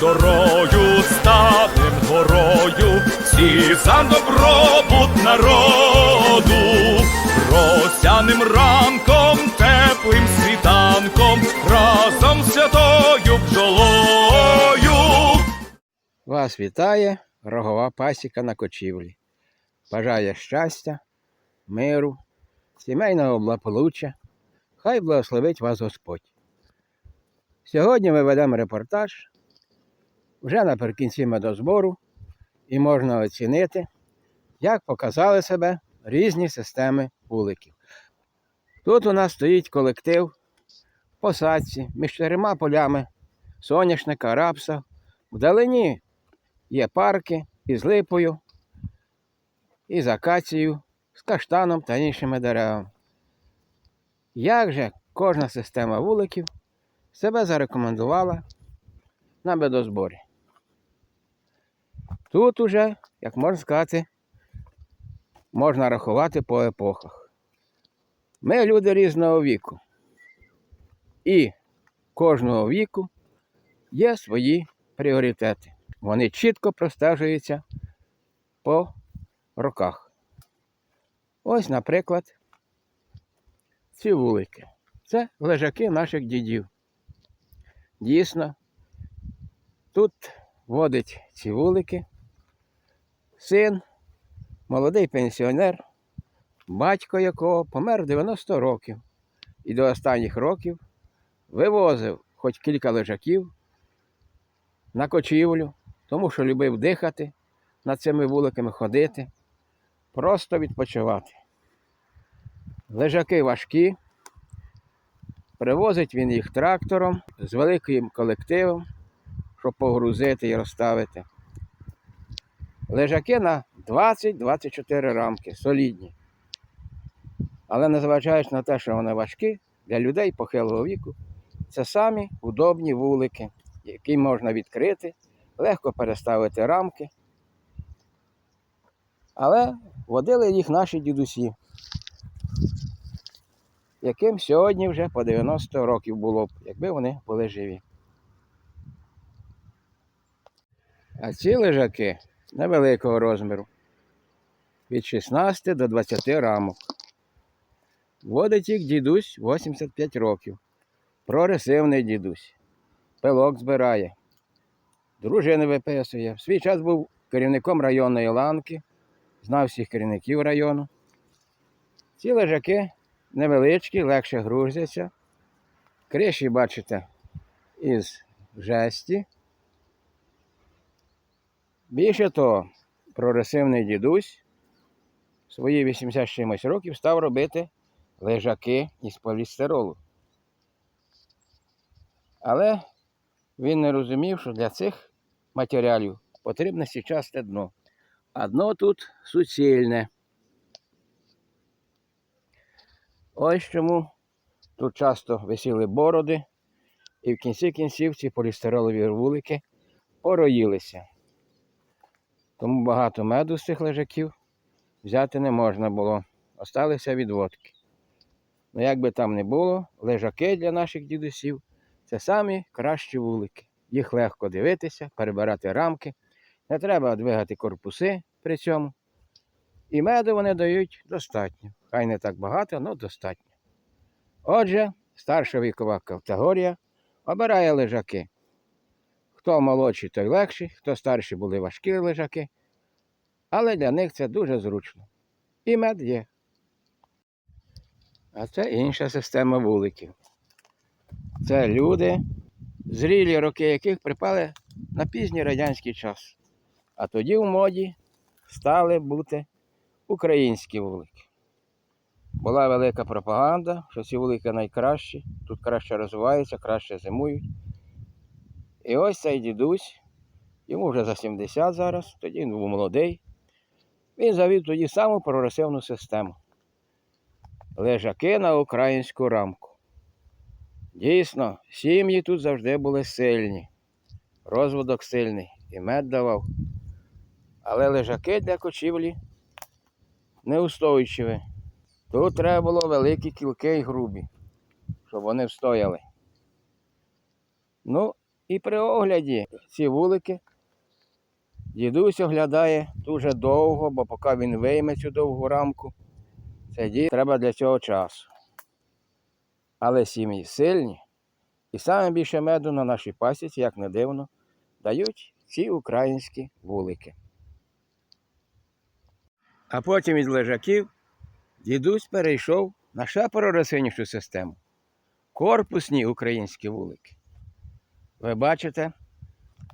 дорою ставим горою, всі за добробут народу, росяним ранком, теплим світанком, разом святою бджолою. Вас вітає рогова пасіка на кочівлі. Бажає щастя, миру, сімейного благополуччя. Хай благословить вас Господь. Сьогодні ми ведемо репортаж вже наприкінці медозбору і можна оцінити, як показали себе різні системи вуликів. Тут у нас стоїть колектив посадці між чотирма полями соняшника, рапса. Вдалині є парки із липою, із акацією, з каштаном та іншими деревами. Як же кожна система вуликів себе зарекомендувала на медозборі? Тут уже, як можна сказати, можна рахувати по епохах. Ми люди різного віку. І кожного віку є свої пріоритети. Вони чітко простежуються по роках. Ось, наприклад, ці вулики. Це лежаки наших дідів. Дійсно, тут водить ці вулики син, молодий пенсіонер, батько якого помер 90 років і до останніх років вивозив хоч кілька лежаків на кочівлю, тому що любив дихати над цими вуликами ходити, просто відпочивати. Лежаки важкі, привозить він їх трактором з великим колективом, щоб погрузити і розставити. Лежаки на 20-24 рамки, солідні. Але незважаючи на те, що вони важкі, для людей похилого віку це самі удобні вулики, які можна відкрити, легко переставити рамки. Але водили їх наші дідусі, яким сьогодні вже по 90 років було б, якби вони були живі. А ці лежаки невеликого розміру від 16 до 20 рамок. Водить їх дідусь 85 років. Прогресивний дідусь. Пилок збирає. Дружини виписує. В свій час був керівником районної ланки, знав всіх керівників району. Ці лежаки невеличкі, легше грузяться. Криші, бачите, із жесті. Більше того, прогресивний дідусь свої 80 чимось років став робити лежаки із полістиролу. Але він не розумів, що для цих матеріалів потрібне січасте дно. А дно тут суцільне. Ось чому тут часто висіли бороди, і в кінці кінців ці полістиролові вулики пороїлися. Тому багато меду з цих лежаків взяти не можна було. Осталися відводки. Ну, як би там не було, лежаки для наших дідусів це самі кращі вулики. Їх легко дивитися, перебирати рамки. Не треба двигати корпуси при цьому. І меду вони дають достатньо. Хай не так багато, але достатньо. Отже, старша вікова категорія обирає лежаки. Хто молодший, той легший, хто старші були важкі лежаки. Але для них це дуже зручно. І мед є. А це інша система вуликів. Це люди, зрілі роки яких припали на пізній радянський час. А тоді в моді стали бути українські вулики. Була велика пропаганда, що ці вулики найкращі, тут краще розвиваються, краще зимують. І ось цей дідусь, йому вже за 70 зараз, тоді він був молодий. Він завів тоді саму прогресивну систему. Лежаки на українську рамку. Дійсно, сім'ї тут завжди були сильні, розвиток сильний і мед давав. Але лежаки для кочівлі неустойчиві. Тут треба було великі кілки і грубі, щоб вони встояли. Ну, І при огляді ці вулики дідусь оглядає дуже довго, бо поки він вийме цю довгу рамку, це дій треба для цього часу. Але сім'ї сильні, і саме більше меду на нашій пасіці, як не дивно, дають ці українські вулики. А потім від лежаків дідусь перейшов на ще проросиннішу систему корпусні українські вулики. Ви бачите,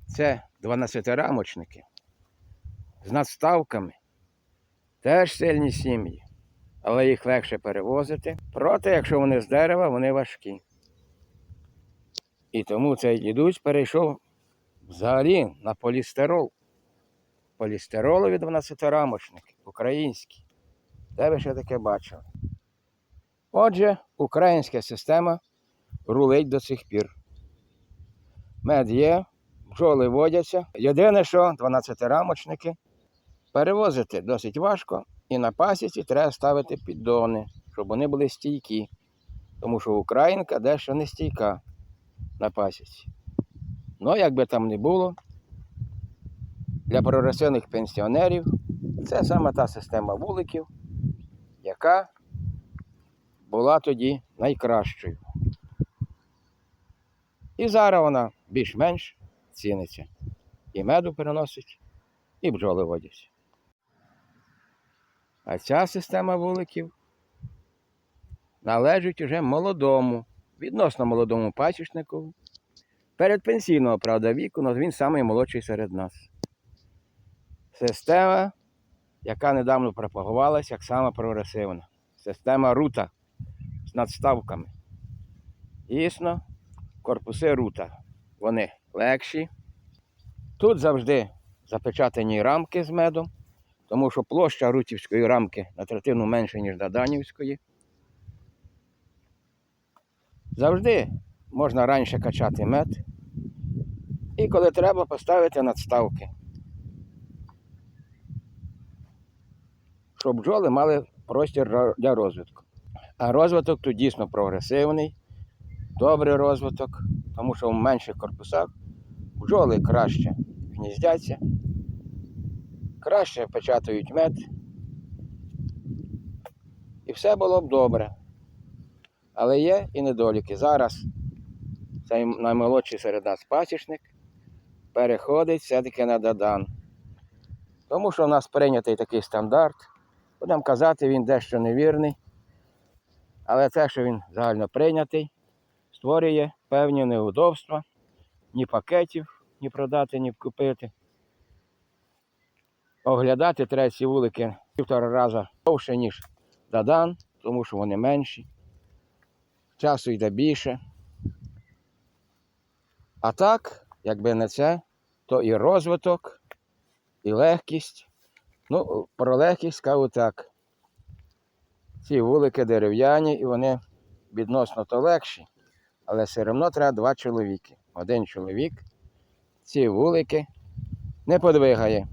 це 12-рамочники з надставками. Теж сильні сім'ї, але їх легше перевозити. Проте, якщо вони з дерева, вони важкі. І тому цей дідусь перейшов взагалі на полістирол. Полістиролові 12-рамочники, українські. Де ви ще таке бачили? Отже, українська система рулить до сих пір. Мед є, бджоли водяться. Єдине, що 12-рамочники перевозити досить важко, і на пасіці треба ставити піддони, щоб вони були стійкі. Тому що українка дещо не стійка на пасіці. Ну, як би там не було, для проросених пенсіонерів це саме та система вуликів, яка була тоді найкращою. І зараз вона більш-менш ціниться. І меду переносить, і бджоли водяться. А ця система вуликів належить уже молодому, відносно молодому пасічнику. Передпенсійного, правда, віку, але він наймолодший серед нас. Система, яка недавно пропагувалася як сама прогресивна. Система рута з надставками. Дійсно, корпуси рута. Вони легші. Тут завжди запечатані рамки з медом, тому що площа рутівської рамки на третину менша, ніж Даданівської. Завжди можна раніше качати мед. І коли треба, поставити надставки. Щоб бджоли мали простір для розвитку. А розвиток тут дійсно прогресивний, добрий розвиток, тому що в менших корпусах бджоли краще гніздяться, краще печатають мед. І все було б добре. Але є і недоліки. Зараз цей наймолодший серед нас пасічник переходить все-таки на Дадан. Тому що в нас прийнятий такий стандарт. Будемо казати, він дещо невірний. Але те, що він загально прийнятий, створює певні неудобства. Ні пакетів, ні продати, ні купити. Оглядати треба ці вулики півтора рази довше, ніж Дадан, тому що вони менші. Часу йде більше. А так, якби не це, то і розвиток, і легкість. Ну, про легкість скажу так. Ці вулики дерев'яні і вони відносно то легші, але все одно треба два чоловіки. Один чоловік ці вулики не подвигає.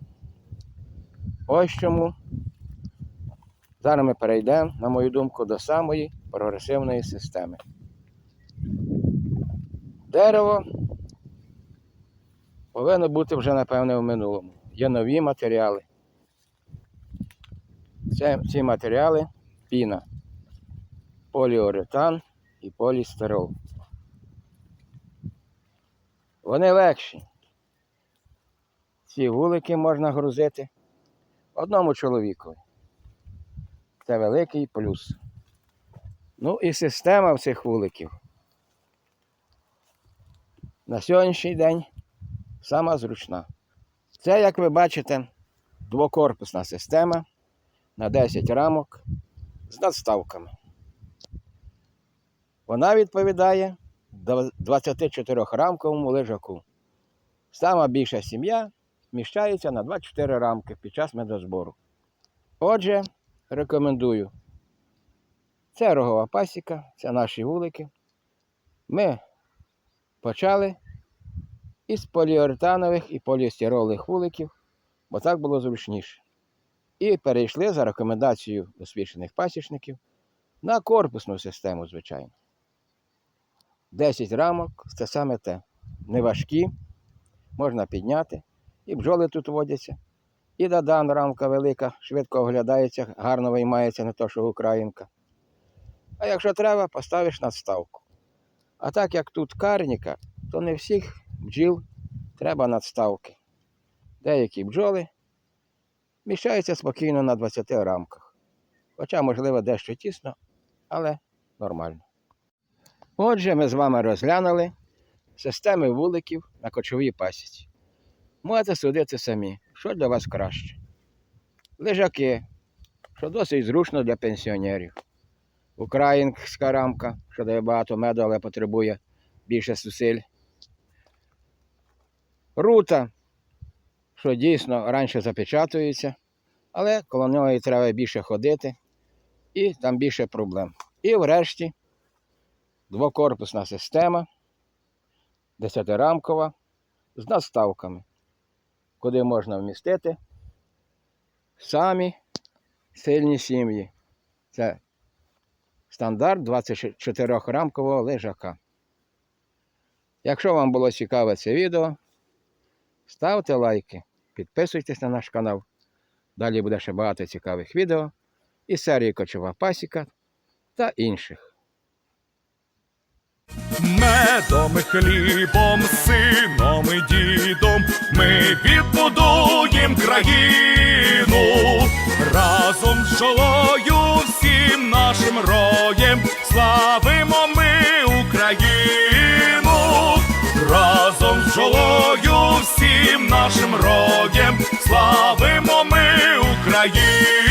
Ось чому. Зараз ми перейдемо, на мою думку, до самої прогресивної системи. Дерево повинно бути вже, напевне, в минулому. Є нові матеріали. Це, ці матеріали піна, поліуретан і полістирол. Вони легші. Ці вулики можна грузити одному чоловікові. Це великий плюс. Ну і система цих вуликів на сьогоднішній день сама зручна. Це, як ви бачите, двокорпусна система на 10 рамок з надставками. Вона відповідає 24-рамковому лежаку. Сама більша сім'я вміщається на 24 рамки під час медозбору. Отже, рекомендую. Це рогова пасіка, це наші вулики. Ми почали із поліуретанових і полістиролових вуликів, бо так було зручніше. І перейшли за рекомендацією досвідчених пасічників на корпусну систему, звичайно. 10 рамок це саме те. не важкі, можна підняти. І бджоли тут водяться. І дадан рамка велика, швидко оглядається, гарно виймається, не то, що українка. А якщо треба, поставиш надставку. А так як тут карніка, то не всіх бджіл треба надставки. Деякі бджоли міщаються спокійно на 20 рамках. Хоча, можливо, дещо тісно, але нормально. Отже, ми з вами розглянули системи вуликів на кочовій пасіці. Можете судити самі, що для вас краще. Лежаки, що досить зручно для пенсіонерів. Українська рамка, що дає багато меду, але потребує більше зусиль. Рута, що дійсно раніше запечатується, але коло нього треба більше ходити і там більше проблем. І врешті двокорпусна система, десятирамкова, з наставками, куди можна вмістити самі сильні сім'ї. Це стандарт 24-рамкового лежака. Якщо вам було цікаве це відео, ставте лайки, підписуйтесь на наш канал. Далі буде ще багато цікавих відео із серії Кочова пасіка та інших. Медом, хлібом, сином і дідом. Ми відбудуєм країну разом з жолою всім нашим роєм. Славимо ми Україну, разом з жолою всім нашим роєм. Славимо ми Україну.